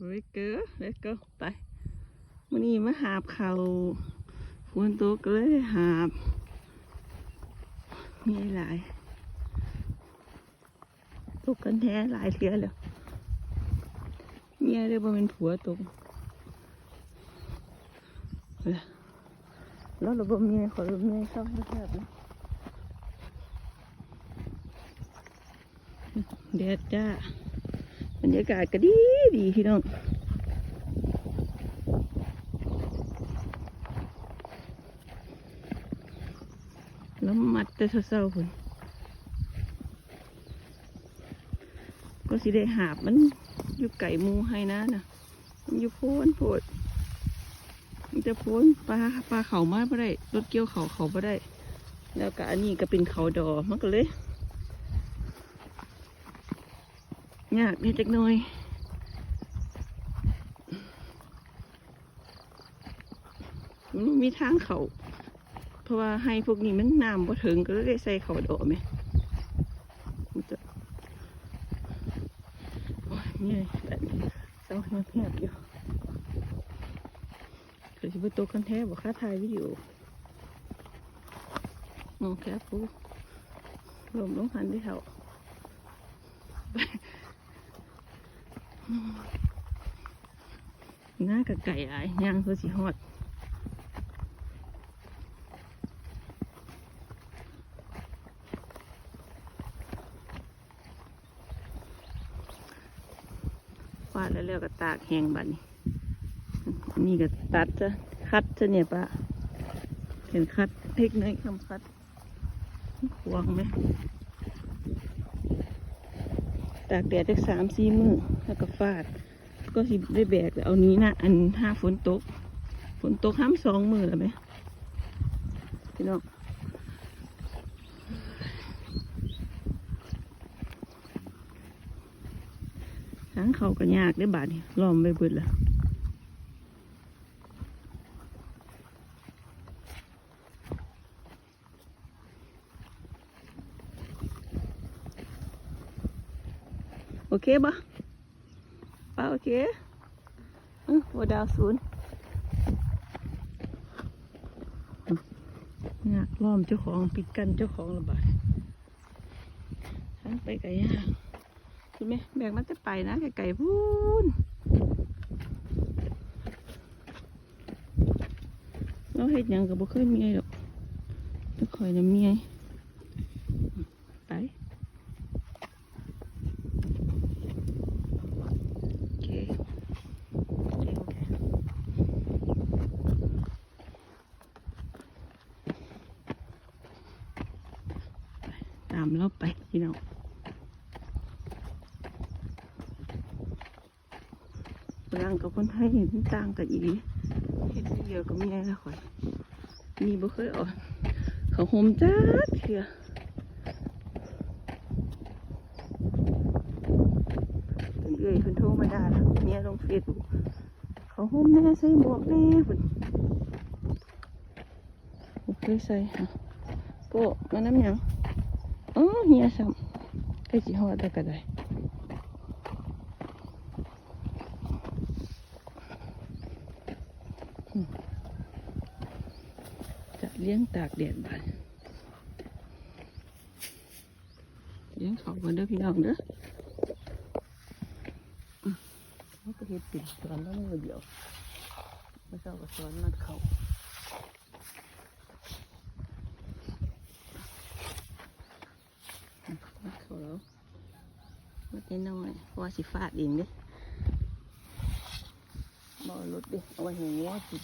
เฮ้ยเก๋เล็กเก๋ไปวันนี้มาหาบเขาฝนตกก็เลยหาบมีหลายตกกันแท้หลายเทือแล้วเมียเลยบ่เป็นผัวตกแล้วแล้วเราบ่เมียขอเราเมียเข้าไม่แทบนะแดดจ้า รรยากาศก็ดีดีพี่น้องแล้วมัดแต่เศร้าๆพุ่นก็สิได้หาบมันอยู่ไก่หมูให้นะนะมันอยู่โพ้นโพดมันจะโพ้นปลาปลาเขามาไม่ได้รถเกี่ยวเขาเขาไม่ได้ แล้วก็อันนี้ก็เป็นเขาดอมันก็เลย ยากนิดจักหน่อยมันมีทางเขาเพราะว่าให้พวกนี้มันน้ำบ่ถึงก็เลยได้ใส่เขาดอกไหมมันจะโอ้ยเหนื่อยแบบเศร้าแหบๆอยู่เกิดสิบตัวกันแท้บอกค่าถ่ายวิดีโอมองแค่ปูลมลงหันที่เขา หน้ากับไก่อายย่างเพื่อสิฮอดฟาดแล้วแล้วก็ตากแห้งบัดนี้ นี่ก็ตัดจะคัดจะเนี่ยปะเห็นคัดเทคนิคคำคัดควงไหม ตากแดดได้สามสี่มือแล้วก็ฟาด ก็สิได้แบกเอานี้นะอันห้าฝนตก ฝนตกห้ามสองมือแล้วไหมพี่น้องทางเขาก็ยากได้บาดนี่ล้อมไปเบิดแล้ว เคปะป้าโอเคอือหัวดาวศูนย์ยากล้อมเจ้าของปิดกันเจ้าของระบาดทางไปก็ยากใช่ไหมแบกมันจะไปนะ ไก่พูนเราเห็ดยังกับบ่เคยมีไงหรอกจะคอยน้ำมีไงไปโอเคโอเคโอเคไปตามเราไปพี่น้องฝรั่งกับคนไทยเห็นต่างกันอีหลีเห็นเดียวก็มีอะไรละข่อยมีบ่เคยออนเขาโฮมจ้าเถื่อเป็นเอื้อยเพิ่นโทรมาด่าเมียลงเฟซบุ๊กเขาโฮมแน่ใส่หมวกแน่เพิ่นบ่เคใส่ค่ะโก็มาน้ำยัง อ๋อเฮียซ้ำใกล้สิฮอดแล้ก็ได้จะเลี้ยงตากแดดบ้านเลี้ยงเขากันเด้อพี่น้องเด้อเขาก็เห็ดปิ่นสอนแล้วมือเดียวพระเจ้าก็สอนมัดเขาอืมมัดเขาแล้วมั ดน้อยๆเพราะว่าสิฟาดเองเด้บ่เอารถเด้เอาไว้ให้งัวกิน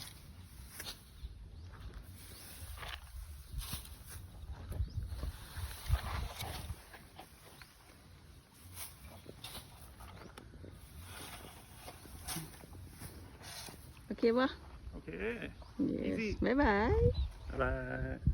โอเคปะ Okay. yes Easy. บ๊ายบาย Bye.